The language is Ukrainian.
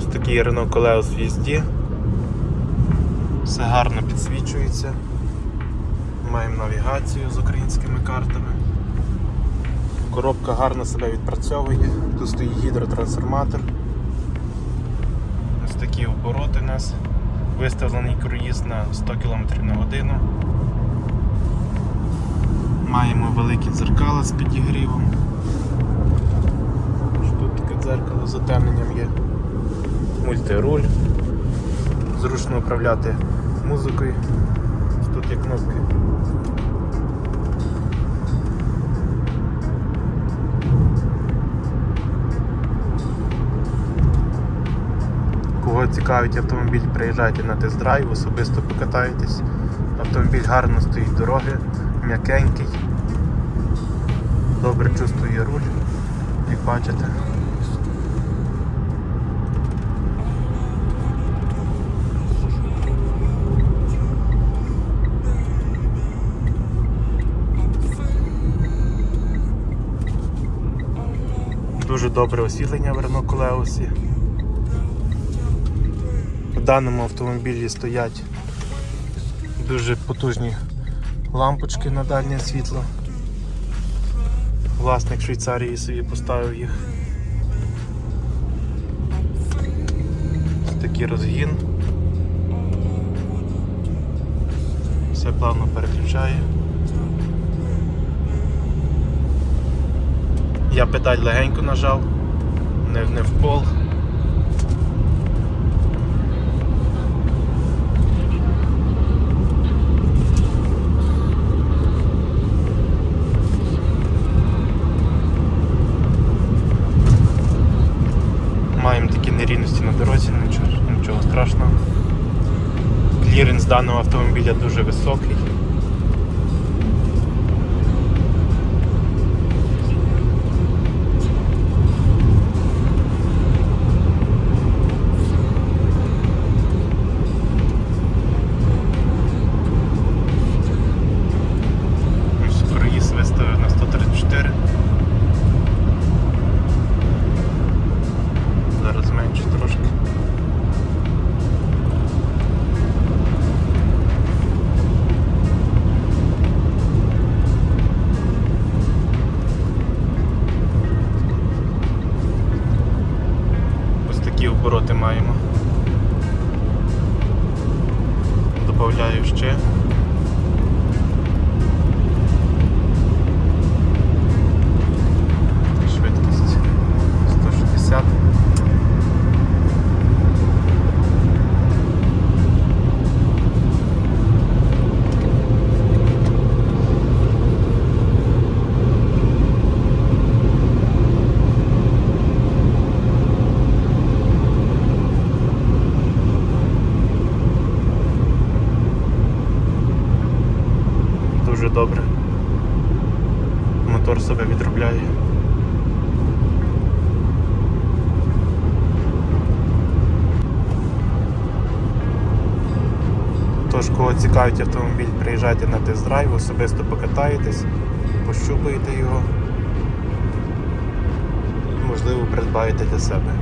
Ось такий Renault Колеос в їзді. Все гарно підсвічується. Маємо навігацію з українськими картами. Коробка гарно себе відпрацьовує. Тут стоїть гідротрансформатор. Ось такі обороти у нас. Виставлений круїз на 100 км на годину. Маємо великі дзеркала з підігрівом. Ось Тут таке дзеркало з затемненням є. Мультируль. Зручно управляти музикою. Тут є кнопки. Кого цікавить автомобіль, приїжджайте на тест-драйв, особисто покатайтесь. Автомобіль гарно стоїть дороги, м'якенький, добре чувствує руль, як бачите. Дуже добре освітлення в Renault Колеусі. В даному автомобілі стоять дуже потужні лампочки на дальнє світло. Власник Швейцарії собі поставив їх. Такий розгін. Все плавно переключає. Я педаль легенько нажав, не, не в пол. Маємо такі нерівності на дорозі, нічого, страшного. Кліренс даного автомобіля дуже високий. podzieliście. Мотор себе відробляє. Тож, кого цікавить автомобіль, приїжджайте на тест-драйв, особисто покатаєтесь, пощупаєте його. Можливо, придбаєте для себе.